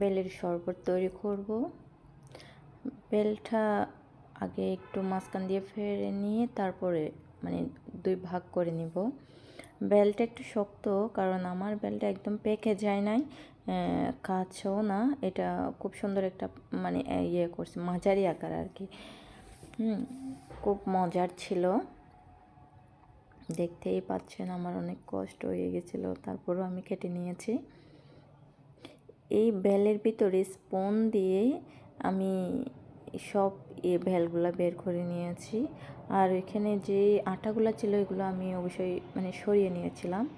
বেলের শরবত তৈরি করব। বেলটা আগে একটু মাঝখান দিয়ে ফেলে নিয়ে তারপরে মানে দুই ভাগ করে নিব। বেলটা একটু শক্ত, কারণ আমার বেলটা একদম পেকে যায় নাই। কাছেও না। এটা খুব সুন্দর একটা মানে ইয়ে করছে, মাঝারি আকার আর কি। খুব মজার ছিল। দেখতেই পাচ্ছেন আমার অনেক কষ্ট হয়ে গেছিল, তারপরও আমি কেটে নিয়েছি। এই বেলের ভিতরে স্পন দিয়ে আমি সব এ ভেলগুলো বের করে নিয়েছি। আর এখানে যে আটাগুলো ছিল, এগুলো আমি অবশ্যই মানে সরিয়ে নিয়েছিলাম।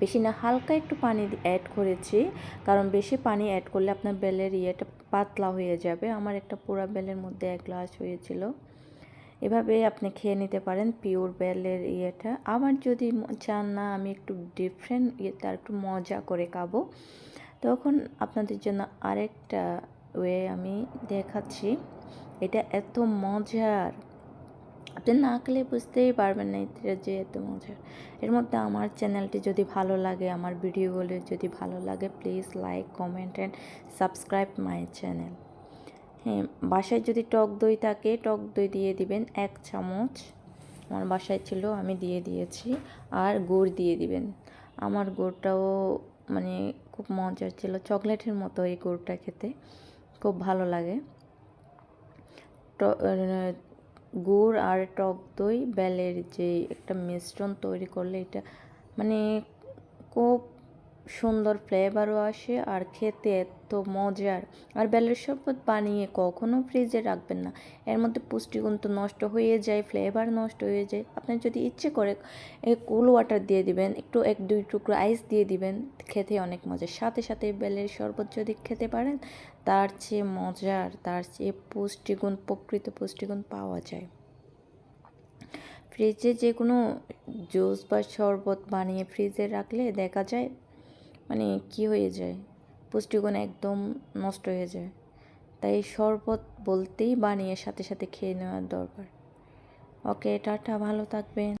বেশি না, হালকা একটু পানি অ্যাড করেছি। কারণ বেশি পানি অ্যাড করলে আপনার বেলের ইয়েটা পাতলা হয়ে যাবে। আমার একটা পুরা বেলের মধ্যে এক গ্লাস হয়েছিল। এভাবে আপনি খেয়ে নিতে পারেন পিওর বেলের ইয়েটা। আবার যদি চান না, আমি একটু ডিফারেন্ট ইয়েটা একটু মজা করে খাব। তখন আপনাদের জন্য আরেকটা ওয়ে আমি দেখাচ্ছি। এটা এত মজার। আপনি না খেলে বুঝতেই পারবেন না এটা যে এত মজার। এর মধ্যে আমার চ্যানেলটি যদি ভালো লাগে, আমার ভিডিওগুলো যদি ভালো লাগে please like comment and subscribe my channel হ্যাঁ বাসায় যদি টক দই থাকে, টক দই দিয়ে দিবেন এক চামচ। আমার বাসায় ছিল, আমি দিয়ে দিয়েছি। আর গুড় দিয়ে দিবেন। আমার গুড়টাও মানে খুব মজার ছিল, চকলেটের মতো এই গুড়টা খেতে। খুব ভালো লাগে। গুড় আর টক দই, বেলের যে একটা মিশ্রণ তৈরি করলে এটা মানে খুব সুন্দর ফ্লেভারও আসে আর খেতে এত মজার। আর বেলের শরবত বানিয়ে কখনো ফ্রিজে রাখবেন না। এর মধ্যে পুষ্টিগুণ তো নষ্ট হয়ে যায় ফ্লেভার নষ্ট হয়ে যায়। আপনার যদি ইচ্ছে করে কুল ওয়াটার দিয়ে দিবেন, একটু এক, দুই টুকরো আইস দিয়ে দিবেন, খেতে অনেক মজার। সাথে সাথে বেলের শরবত যদি খেতে পারেন, তার চেয়ে মজার, তার চেয়ে পুষ্টিগুণ, প্রকৃত পুষ্টিগুণ পাওয়া যায়। ফ্রিজে যে কোনো জুস বা শরবত বানিয়ে ফ্রিজে রাখলে দেখা যায় মানে কি হয়ে যায়? পুষ্টিগুণ একদম নষ্ট হয়ে যায়। তাই শরবত বলতেই বানিয়ে সাথে সাথে খেয়ে নেওয়ার দরকার। ওকে, টাটা, ভালো থাকবেন।